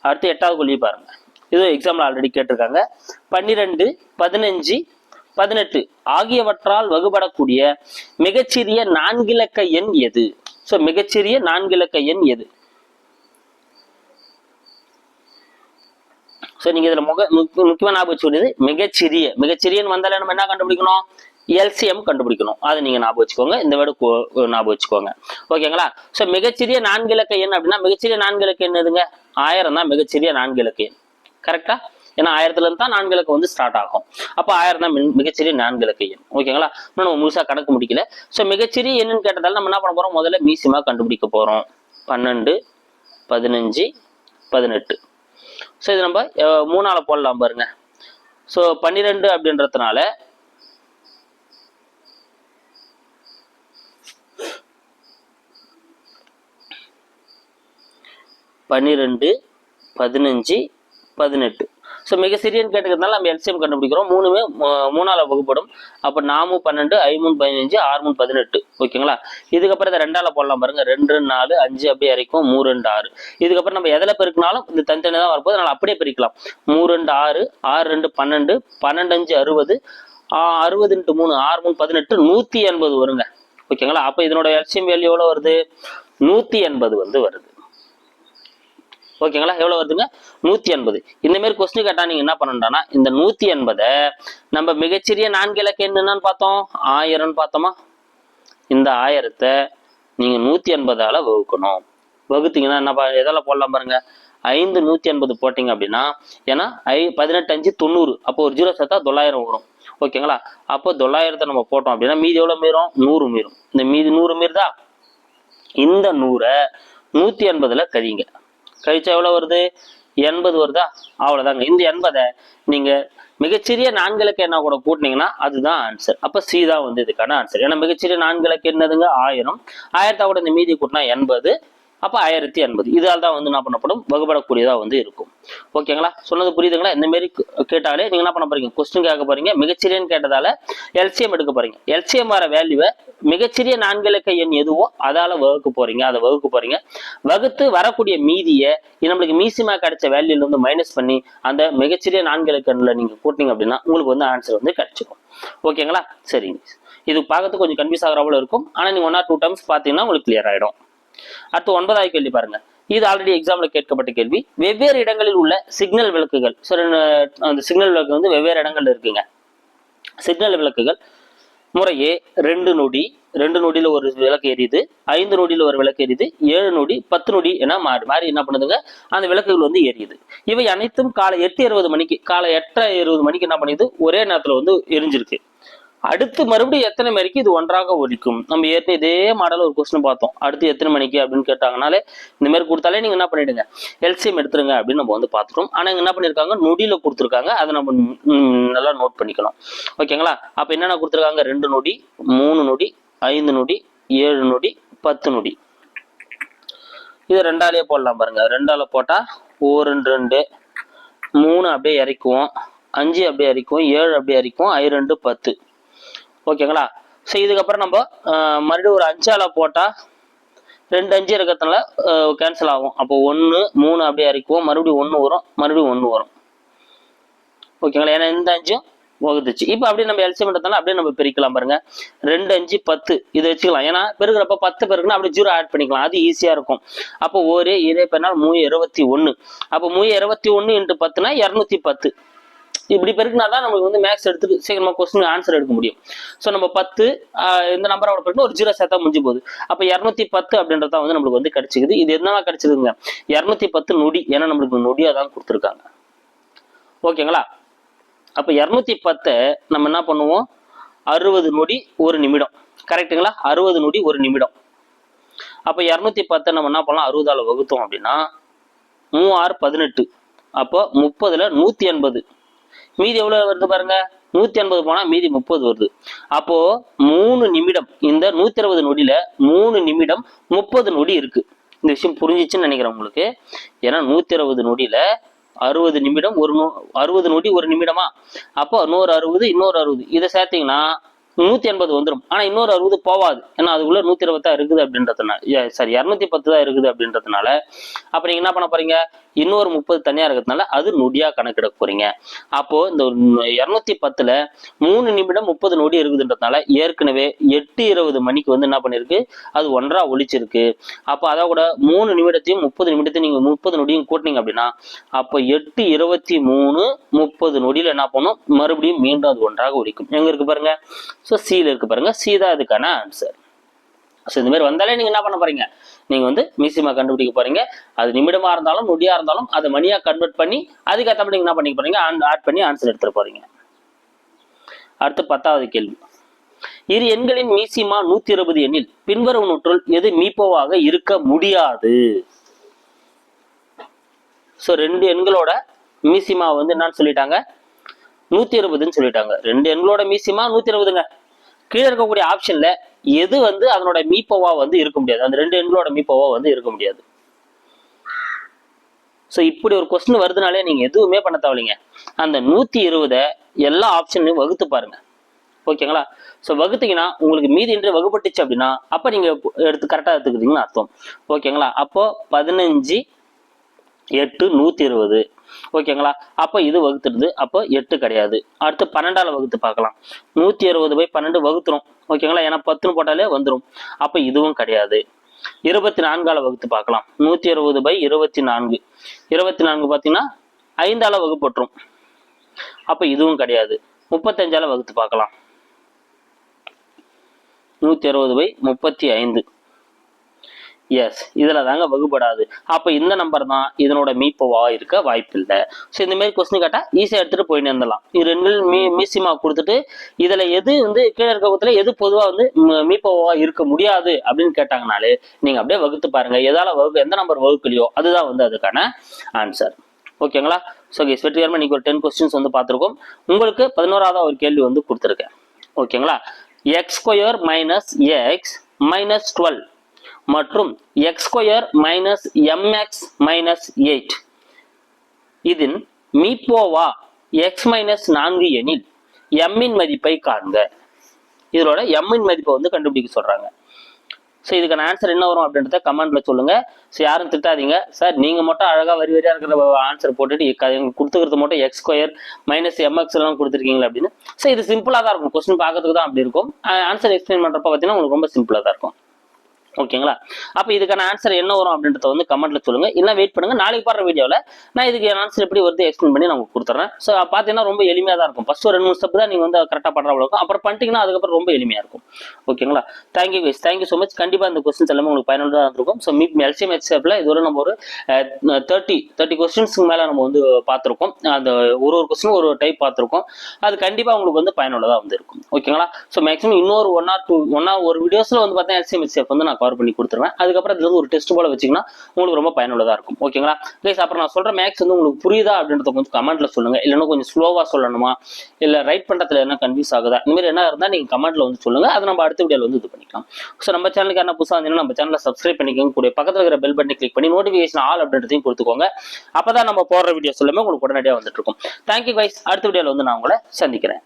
Speaker 1: அடுத்து எட்டாவது கொள்கை பாருங்க. இது எக்ஸாம்பிள் ஆல்ரெடி கேட்டிருக்காங்க. பன்னிரெண்டு பதினஞ்சு பதினெட்டு. ஆகியவற்றால் வகுபடக்கூடிய மிகச்சிறிய நான்கிலக்க எண் எது? ஸோ மிகச்சிறிய நான்கிலக்க எண் எது? ஸோ நீங்க இதுல முக முக்கியமாக ஞாபகம் வச்சுக்கிறது மிகச்சிறிய. மிகச்சிறியன்னு வந்தாலே நம்ம என்ன கண்டுபிடிக்கணும்? எல்சிஎம் கண்டுபிடிக்கணும். அதை நீங்க ஞாபகம் வச்சுக்கோங்க. இந்த வேர்டு ஞாபகம் வச்சுக்கோங்க. ஓகேங்களா ஸோ மிகச்சிறிய நான்கு இலக்க எண் அப்படின்னா மிகச்சிறிய நான்கு இலக்க எண் எதுங்க? ஆயிரம் தான் மிகச்சிறிய நான்கு இலக்க எண் கரெக்டா ஏன்னா ஆயிரத்துல இருந்து தான் நான்கு வந்து ஸ்டார்ட் ஆகும். அப்போ ஆயிரம் தான் மின்- மிகச்சிறிய நான்கு இலக்கு எண் ஓகேங்களா இன்னும் நம்ம முழுசா கணக்கு முடிக்கல. ஸோ மிகச்சிறிய எண்ணுன்னு கேட்டதால நம்ம என்ன பண்ண போறோம்? முதல்ல மீசிமா கண்டுபிடிக்க போறோம். பன்னெண்டு பதினஞ்சு பதினெட்டு. ஸோ இது நம்ம மூணால போடலாம் பாருங்க. ஸோ பன்னிரெண்டு அப்படின்றதுனால பன்னிரெண்டு பதினஞ்சு பதினெட்டு. ஸோ மிக சிறியன்னு கேட்டுக்கிறதுனால நம்ம எல்சிஎம் கண்டுபிடிக்கிறோம். மூணுமே மூணால வகுப்படும். அப்போ நாமு பன்னெண்டு ஐமூணு பதினஞ்சு ஆறு மூணு பதினெட்டு. ஓகேங்களா? இதுக்கப்புறம் இதை ரெண்டால போடலாம் பாருங்க. ரெண்டு நாலு அஞ்சு அப்படியே இறைக்கும் மூணு ரெண்டு ஆறு. இதுக்கப்புறம் நம்ம எதில் பெருக்கினாலும் இந்த தனித்தனி தான் வரப்போது அதனால் அப்படியே பிரிக்கலாம். மூணு ரெண்டு ஆறு ஆறு ரெண்டு பன்னெண்டு பன்னெண்டு அஞ்சு அறுபது அறுபது இன்ட்டு மூணு ஆறு மூணு பதினெட்டு நூற்றி எண்பது வருங்க. ஓகேங்களா? அப்போ இதனோட எல்சிஎம் வேல்யூ எவ்வளோ வருது? நூற்றி எண்பது வந்து வருது. ஓகேங்களா? எவ்வளோ வருதுங்க? நூற்றி எண்பது. இந்த மாதிரி கொஸ்டின் கேட்டால் நீங்கள் என்ன பண்ணணும்னா இந்த நூற்றி எண்பதை நம்ம மிகச்சிறிய நான்கு இலக்கு என்னென்னு பார்த்தோம்? ஆயிரம்னு பார்த்தோமா? இந்த ஆயிரத்தை நீங்கள் நூற்றி எண்பதால் வகுக்கணும். வகுத்தீங்கன்னா என்ன பா- எதால போடலாம் பாருங்க. ஐந்து நூற்றி எண்பது போட்டிங்க அப்படின்னா ஏன்னா ஐ பதினெட்டு அஞ்சு தொண்ணூறு. அப்போ ஒரு ஜீரோ சேர்த்தா தொள்ளாயிரம் வரும். ஓகேங்களா? அப்போ தொள்ளாயிரத்தை நம்ம போட்டோம் அப்படின்னா மீதி எவ்வளோ மீறும்? நூறு மீறும். இந்த மீதி நூறு மீறுதா? இந்த நூறை நூற்றி எண்பதில் கழிங்க கழிச்சா எவ்வளவு வருது? எண்பது வருதா? அவ்வளவுதாங்க. இந்த எண்பதை நீங்க மிகச்சிறிய நான்களுக்கு என்ன கூட கூட்டினீங்கன்னா அதுதான் ஆன்சர் அப்ப சி தான் வந்து இதுக்கான ஆன்சர் ஏன்னா மிகச்சிறிய நான்களுக்கு என்னதுங்க? ஆயிரம். ஆயிரத்தா கூட இந்த மீதி கூட்டினா எண்பது. அப்போ ஆயிரத்தி எண்பது இதால் தான் வந்து என்ன பண்ணப்படும்? வகுப்படக்கூடியதாக வந்து இருக்கும். ஓகேங்களா சொன்னது புரியுதுங்களா? இந்த மாதிரி கேட்டாலே நீங்கள் என்ன பண்ண போறீங்க? கொஸ்டின் கேட்க போறீங்க. மிகச்சிறியன்னு கேட்டதால எல்சிஎம் எடுக்க போறீங்க. எல்சிஎம் வர வேல்யூவை மிகச்சிறிய நான்கிழக்க எண் எதுவோ அதால வகுக்க போறீங்க. அதை வகுக்க போறீங்க. வகுத்து வரக்கூடிய மீதியை இது நம்மளுக்கு மீசிமா கிடைச்ச வேல்யூல இருந்து மைனஸ் பண்ணி அந்த மிகச்சிறிய நான்கிழக்க எண்ணில் நீங்க கூட்டினீங்க அப்படின்னா உங்களுக்கு வந்து ஆன்சர் வந்து கிடைச்சிக்கும் ஓகேங்களா சரிங்க. இது பார்க்கறதுக்கு கொஞ்சம் கன்ஃபியூஸ் ஆகிற போல இருக்கும். ஆனால் நீங்கள் ஒன் ஆர் டூ டைம்ஸ் பார்த்தீங்கன்னா உங்களுக்கு கிளியர் ஆகிடும் அடுத்து ஒன்பதாவது கேள்வி பாருங்க. இது ஆல்ரெடி எக்ஸாம்ல கேட்கப்பட்ட கேள்வி. வெவ்வேறு இடங்களில் உள்ள சிக்னல் விளக்குகள். சில அந்த சிக்னல் விளக்கு வந்து வெவ்வேறு இடங்கள்ல இருக்குங்க. சிக்னல் விளக்குகள். முறையே ரெண்டு நொடி. ரெண்டு நொடியில ஒரு விளக்கு எரியுது. ஐந்து நொடியில ஒரு விளக்கு எரியுது. ஏழு நொடி பத்து நொடி என மாறி மாறி என்ன பண்ணுதுங்க? அந்த விளக்குகள் வந்து எரியுது. இவை அனைத்தும் காலை எட்டு இருபது மணிக்கு காலை எட்டரை இருபது மணிக்கு என்ன பண்ணுது? ஒரே நேரத்துல வந்து எரிஞ்சிருக்கு. அடுத்து மறுபடியும் எத்தனை மணிக்கு இது ஒன்றாக ஒலிக்கும்? நம்ம ஏற்கனவே இதே மாடல் ஒரு கொஸ்டின் பார்த்தோம். அடுத்து எத்தனை மணிக்கு அப்படின்னு கேட்டாங்கனாலே இந்த மாதிரி கொடுத்தாலே நீங்க என்ன பண்ணிடுங்க. எல்சிஎம் எடுத்துருங்க அப்படின்னு நம்ம வந்து பார்த்துட்டோம். ஆனா இங்க என்ன பண்ணிருக்காங்க? நொடியில கொடுத்துருக்காங்க. அதை நம்ம நல்லா நோட் பண்ணிக்கணும். ஓகேங்களா? அப்ப என்னென்ன கொடுத்துருக்காங்க? ரெண்டு நொடி மூணு நொடி ஐந்து நொடி ஏழு நொடி பத்து நொடி. இது ரெண்டாலேயே போடலாம் பாருங்க. ரெண்டால போட்டா ஒரு ரெண்டு ரெண்டு மூணு அப்படியே இறக்குவோம். அஞ்சு அப்படியே இறக்குவோம். ஏழு அப்படியே இறக்குவோம். ஐ ரெண்டு பத்து. ஓகேங்களா? ஸோ இதுக்கப்புறம் நம்ம மறுபடியும் ஒரு அஞ்சால போட்டா ரெண்டு அஞ்சு இருக்கிறதுனால கேன்சல் ஆகும். அப்போ ஒன்று மூணு அப்படியே இறக்குவோம் மறுபடியும் ஒன்று வரும் மறுபடியும் ஒன்று வரும். ஓகேங்களா? ஏன்னா இந்த அஞ்சும் வகுத்துச்சு. இப்போ அப்படியே நம்ம எல்சியம் எடுத்தாலும் அப்படியே நம்ம பிரிக்கலாம் பாருங்க. ரெண்டு அஞ்சு பத்து இதை வச்சுக்கலாம். ஏன்னா பெருகிறப்ப பத்து பெருக்குன்னா அப்படியே ஜீரோ ஆட் பண்ணிக்கலாம். அது ஈஸியா இருக்கும். அப்போ ஒரே இதே பெருநாள் மூணு இருபத்தி ஒன்று அப்போ மூணு இருபத்தி ஒன்று இன்ட்டு பத்துனா இரநூத்தி பத்து. இப்படி பெருக்குனா தான் நமக்கு வந்து மேக்ஸ் எடுத்து சீக்கிரமா கொஸ்டின் ஆன்சர் எடுக்க முடியும். ஸோ நம்ம பத்து இந்த நம்பரோட பெருக்கணும் ஒரு ஜீரோ சேர்த்தா முடிஞ்சு போகுது. அப்போ இரநூத்தி பத்து அப்படின்றத வந்து நம்மளுக்கு வந்து கிடைச்சிக்குது. இது என்னவா கிடைச்சதுங்க? இரநூத்தி பத்து நொடி. ஏன்னா நம்மளுக்கு நொடியாக தான் கொடுத்துருக்காங்க. ஓகேங்களா? அப்போ இரநூத்தி பத்தை நம்ம என்ன பண்ணுவோம்? அறுபது நொடி ஒரு நிமிடம். கரெக்ட்டுங்களா? அறுபது நொடி ஒரு நிமிடம். அப்போ இரநூத்தி பத்தை நம்ம என்ன பண்ணலாம்? அறுபதால் வகுத்தோம் அப்படின்னா மூவாறு பதினெட்டு. அப்போ முப்பதில் நூற்றி எண்பது. மீதி எவ்வளவு வருது பாருங்க? நூத்தி எண்பது போனா மீதி முப்பது வருது. அப்போ மூணு நிமிடம் இந்த நூத்தி அறுபது நொடியில மூணு நிமிடம் முப்பது நொடி இருக்கு. இந்த விஷயம் புரிஞ்சிச்சுன்னு நினைக்கிறேன் உங்களுக்கு. ஏன்னா நூத்தி இருபது நொடியில அறுபது நிமிடம் ஒரு நூ அறுபது நொடி ஒரு நிமிடமா? அப்போ நூறு அறுபது இன்னொரு அறுபது. இதை சேர்த்தீங்கன்னா நூத்தி எண்பது வந்துடும் ஆனா இன்னொரு அறுபது போவாது. ஏன்னா அதுக்குள்ள நூத்தி இருபத்தா இருக்குது அப்படின்றதுனால சாரி இரநூத்தி பத்து தான் இருக்குது அப்படின்றதுனால அப்ப நீங்க என்ன பண்ண போறீங்க? இன்னொரு முப்பது தனியா இருக்கிறதுனால அது நொடியா கணக்கிட போறீங்க. அப்போ இந்த இரநூத்தி பத்துல மூணு நிமிடம் முப்பது நொடி இருக்குதுன்றதுனால ஏற்கனவே எட்டு இருபது மணிக்கு வந்து என்ன பண்ணிருக்கு? அது ஒன்றா ஒழிச்சிருக்கு. அப்போ அதை கூட மூணு நிமிடத்தையும் முப்பது நிமிடத்தையும் நீங்க முப்பது நொடியும் கூட்டினீங்க அப்படின்னா அப்போ எட்டு இருபத்தி மூணு முப்பது நொடியில என்ன பண்ணும்? மறுபடியும் மீண்டும் அது ஒன்றாக ஒழிக்கும். எங்க இருக்கு பாருங்க. ஸோ சியில் இருக்கு பாருங்க. சி தான் அதுக்கான ஆன்சர் ஸோ இந்த மாதிரி வந்தாலே நீங்கள் என்ன பண்ண போறீங்க? நீங்கள் வந்து மியூசியமாக கண்டுபிடிக்க போறீங்க. அது நிமிடமாக இருந்தாலும் நொடியாக இருந்தாலும் அதை மணியாக கன்வெர்ட் பண்ணி அதுக்கேற்றபடி நீங்கள் என்ன பண்ணிக்க போறீங்க? ஆட் பண்ணி ஆன்சர் எடுத்துகிட்டு போறீங்க. அடுத்து பத்தாவது கேள்வி. இரு எண்களின் மீசிமா நூத்தி இருபது எண்ணில் பின்வரும் நூற்றுள் எது மீப்போவாக இருக்க முடியாது? ஸோ ரெண்டு எண்களோட மீசிமா வந்து என்னன்னு சொல்லிட்டாங்க? நூத்தி இருபதுன்னு சொல்லிட்டாங்க. ரெண்டு எண்களோட மீசிமா நூத்தி இருபதுங்க. கீழே இருக்கக்கூடிய ஆப்ஷன்ல எது வந்து அதனோட மீப்பவா வந்து இருக்க முடியாது. அந்த ரெண்டு எண்களோட மீப்பவா வந்து இருக்க முடியாது. ஸோ இப்படி ஒரு கொஸ்டின் வருதுனாலே நீங்கள் எதுவுமே பண்ண தேவையில்லைங்க. அந்த நூற்றி இருபதை எல்லா ஆப்ஷன்லையும் வகுத்து பாருங்க. ஓகேங்களா? ஸோ வகுத்தீங்கன்னா உங்களுக்கு மீதி என்று வகுப்பட்டுச்சு அப்படின்னா அப்போ நீங்கள் எடுத்து கரெக்டாக எடுத்துக்கிறீங்கன்னு அர்த்தம். ஓகேங்களா? அப்போது பதினஞ்சு எட்டு நூற்றி இருபது. ஓகேங்களா அப்போ இது வகுத்துடுது. அப்போ எட்டு கிடையாது. அடுத்து பன்னெண்டால வகுத்து பார்க்கலாம். நூத்தி அறுபது பை பன்னெண்டு வகுத்துரும். ஓகேங்களா ஏன்னா பத்துன்னு போட்டாலே வந்துடும் அப்போ இதுவும் கிடையாது. இருபத்தி நான்கால வகுத்து பார்க்கலாம். நூத்தி அறுபது பை இருபத்தி நான்கு. இருபத்தி நான்கு பார்த்தீங்கன்னா ஐந்தால வகுப்பட்டுரும். அப்போ இதுவும் கிடையாது. முப்பத்தஞ்சால வகுத்து பார்க்கலாம். நூத்தி அறுபது பை முப்பத்தி ஐந்து. எஸ் இதில் தாங்க வகுப்படாது அப்போ இந்த நம்பர் தான் இதனோட மீப்பவா இருக்க வாய்ப்பு இல்லை ஸோ இந்த மாதிரி கொஸ்டின் கேட்டால் ஈஸியாக எடுத்துகிட்டு போயிட்டு இருந்தலாம் இது ரெண்டு மீ மீசிமா கொடுத்துட்டு இதில் எது வந்து கீழே இருக்க பக்கத்தில் எது பொதுவாக வந்து மீப்பவா இருக்க முடியாது அப்படின்னு கேட்டாங்கனாலே நீங்கள் அப்படியே வகுத்து பாருங்கள் எதால் வகுப்பு எந்த நம்பர் வகுக்கலையோ அதுதான் வந்து அதுக்கான ஆன்சர் ஓகேங்களா ஸோ கேஸ் வெற்றிகரமாக இன்னைக்கு ஒரு டென் கொஸ்டின்ஸ் வந்து பார்த்துருக்கோம். உங்களுக்கு பதினோராவது ஒரு கேள்வி வந்து கொடுத்துருக்கேன். ஓகேங்களா X square minus X minus twelve மற்றும் X square minus MX minus eight இதில் மீப்போவா எக்ஸ் மைனஸ் நான்கு எனில் எம்மின் மதிப்பை காண்க. இதோட எம்மின் மதிப்பை வந்து கண்டுபிடிக்க சொல்கிறாங்க ஸோ இதுக்கான ஆன்சர் என்ன வரும் அப்படின்றத கமெண்ட்ல சொல்லுங்க. ஸோ யாரும் திட்டாதீங்க. சார் நீங்க மட்டும் அழகா வரி வரியா இருக்கிற ஆன்சர் போட்டுட்டு எங்களுக்கு கொடுத்துக்கிறது மட்டும் எக்ஸ் ஸ்கொயர் மைனஸ் எம்எக்ஸ் எல்லாம் கொடுத்துருக்கீங்களா அப்படின்னு. ஸோ இது சிம்பிளாக தான் இருக்கும். கொஸ்டின் பார்க்கறதுக்கு தான் அப்படி இருக்கும். ஆன்சர் எக்ஸ்பிளைன் பண்றப்ப பார்த்தீங்கன்னா உங்களுக்கு ரொம்ப சிம்பிளாக தான் இருக்கும். ஓகேங்களா? அப்போ இதுக்கான ஆன்சர் என்ன வரும் அப்படின்றத வந்து கமெண்ட்ல சொல்லுங்க. இல்லை வெயிட் பண்ணுங்க. நாளைக்கு பாடுற வீடியோவில் நான் இதுக்கு ஆன்சர் எப்படி வருது எக்ஸ்பிளைன் பண்ணி நான் உங்களுக்கு கொடுத்துறேன். ஸோ பார்த்தீங்கன்னா ரொம்ப எளிமையாக தான் இருக்கும். ஃபர்ஸ்ட் ஒரு ரெண்டு மூணு ஸ்டெப் தான் நீங்கள் வந்து கரெக்டாக பண்ணுற அவ்வளோ இருக்கும் அப்புறம் பண்ணிட்டீங்கன்னா அதுக்கப்புறம் ரொம்ப எளிமையாக இருக்கும். ஓகேங்களா? Thank you guys thank you so much கண்டிப்பாக இந்த கொஸ்டின்ஸ் எல்லாமே உங்களுக்கு பயனுள்ளதாக இருந்திருக்கும். ஸோ மீ எல்சிஎம் ஹெச்எஃப்ல இதுவரை நம்ம ஒரு தேர்ட்டி தேர்ட்டி கொஸ்டின்ஸ்க்கு மேலே நம்ம வந்து பார்த்துருக்கோம் அந்த ஒரு ஒரு கொஸ்டின் ஒரு டைப் பார்த்துருக்கோம் அது கண்டிப்பாக உங்களுக்கு வந்து பயனுள்ளதாக வந்து இருக்கும். ஓகேங்களா? ஸோ மேக்ஸிமம் இன்னொரு one or two one or ஒரு வீடியோஸில் வந்து பார்த்தீங்கன்னா எல்சிஎம் ஹெச்எஃப் வந்து நான் கவர் பண்ணி கொடுத்துருவேன். அதுக்கப்புறம் இதுல ஒரு டெஸ்ட் போல வச்சிங்கன்னா உங்களுக்கு ரொம்ப பயனுள்ளதாக இருக்கும். ஓகேங்களா கைஸ் அப்புறம் நான் சொல்கிற மேக்ஸ் வந்து உங்களுக்கு புரியுதா அப்படின்றத கொஞ்சம் கமெண்ட்ல சொல்லுங்க. இல்லைன்னா கொஞ்சம் ஸ்லோவாக சொல்லணுமா? இல்லை ரைட் பண்ணுறதுல என்ன கன்ஃபியூஸ் ஆகுதா? இந்த மாதிரி என்ன இருந்தால் நீங்கள் கமெண்ட்ல வந்து சொல்லுங்க. அதை நம்ம அடுத்த வீடியோல வந்து இது பண்ணிக்கலாம். ஸோ நம்ம சேனலுக்கு என்ன புதுசாக இருந்தீங்கன்னா நம்ம சேனலில் சப்ஸ்கிரைப் பண்ணிக்கோங்க. கூட பக்கத்தில் இருக்கிற பெல் பட்டனை கிளிக் பண்ணி நோட்டிஃபிகேஷன் ஆல் அப்படின்றதையும் கொடுத்துக்கோங்க. அப்போ தான் நம்ம போடுற வீடியோஸ் எல்லாமே உங்களுக்கு உடனடியாக வந்துட்டு இருக்கும். தேங்க்யூ கைஸ் அடுத்த வீடியோவில் வந்து நான் உங்களை சந்திக்கிறேன்.